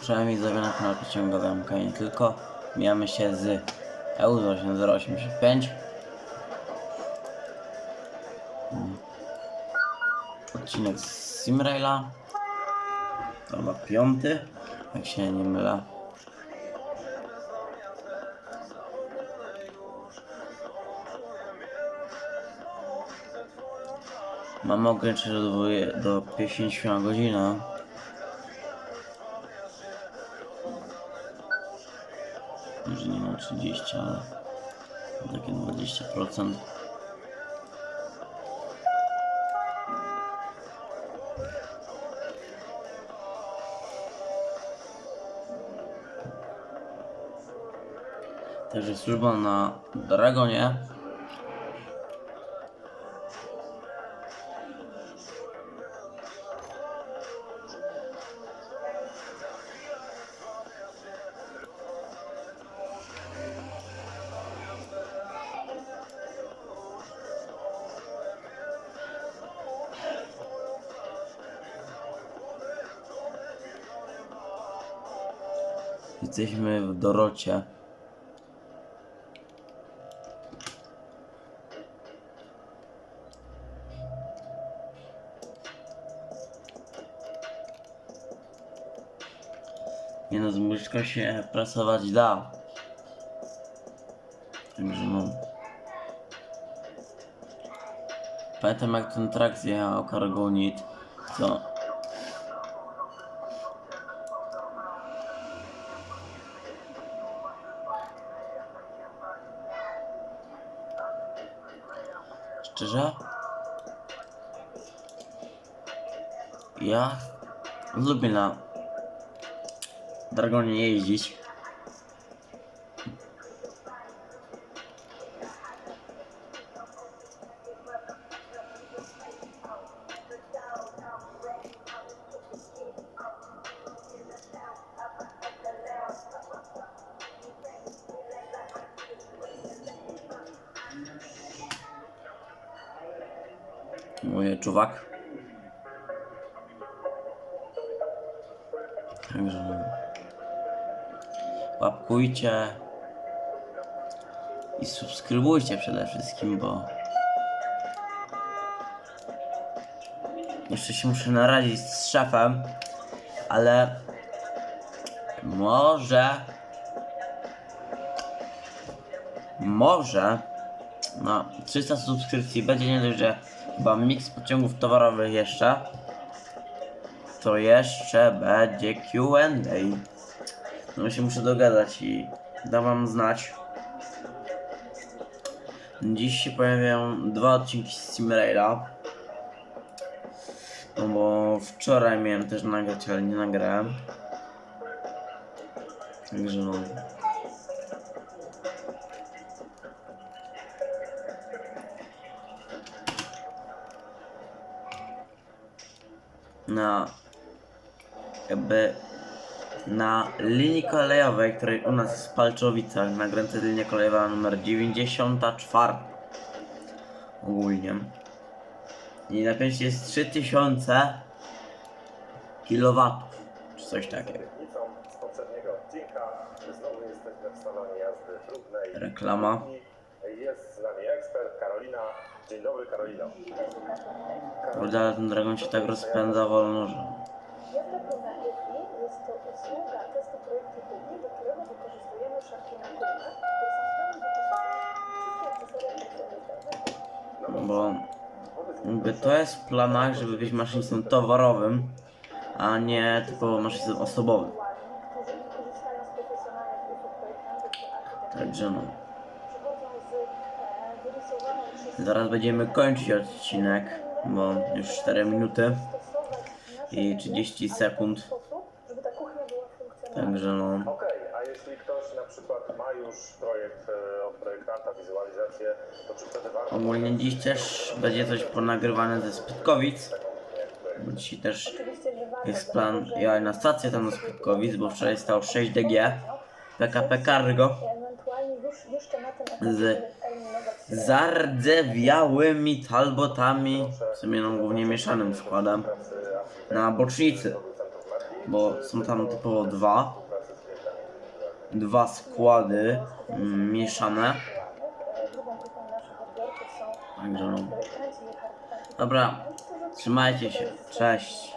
Przynajmniej widzowie na kanale pociągowy nie tylko. Mijamy się z EU 8085. Mm. Odcinek z Simraila. Chyba piąty, jak się nie mylę. Mamy ograniczenie do, do 50 na godzinę. Może nie na 30, ale takie 20%. Także służba na Dragonie. Jesteśmy w Dorocie. Nie no, z się pracować da. Także no. Pamiętam jak ten trak zjechał Cargonit, to... Szczerze? Ja lubię na Dragonie jeździć. Mój czuwak. Także łapkujcie i subskrybujcie przede wszystkim, bo jeszcze się muszę naradzić z szefem, ale może może no 300 subskrypcji będzie nie dość, że chyba miks pociągów towarowych jeszcze. To jeszcze będzie Q&A no się muszę dogadać i dam wam znać. Dziś się pojawiają dwa odcinki z Simraila. No bo wczoraj miałem też nagrać, ale nie nagrałem. Także no na jakby na linii kolejowej, której u nas jest w Palczowicach, na granicy linia kolejowa numer 94 ogólnie. I napięcie jest 3000 kW, czy coś takiego. Reklama. Jest z nami ekspert Karolina. Dzień dobry Karolino. Kurde, ale ten dragon się tak rozpędza wolno, że... Próbna EFI jest to usługa testu projektu próbni, do którego wykorzystujemy szafki na płynach, które są w pełni wyposażone w wszystkie akcesoria funkcjonalne. Bo jakby to jest w planach, żeby być maszynistą towarowym, a nie tylko maszynistą osobowym. Którzy nie korzystają z profesjonalnych usług projektantów czy architektów. Także no. Przychodzą z e, wyrysowaną przez Zaraz będziemy kończyć odcinek, bo już 4 minuty i 30 sekund. sposób, żeby ta kuchnia była funkcjonalna. Także no. Okej, a jeśli ktoś na przykład ma już projekt e, od projektanta, wizualizację, to czy wtedy warto Ogólnie dziś też będzie coś ponagrywane ze Spytkowic. Bo dzisiaj też jest plan jechać na stację tam do Spytkowic, bo wczoraj stał 6DG PKP Cargo z zardzewiałymi talbotami, w sumie no głównie mieszanym składem, na bocznicy. bo są tam typowo dwa, dwa składy mm, mieszane. Także no. Dobra, trzymajcie się, cześć.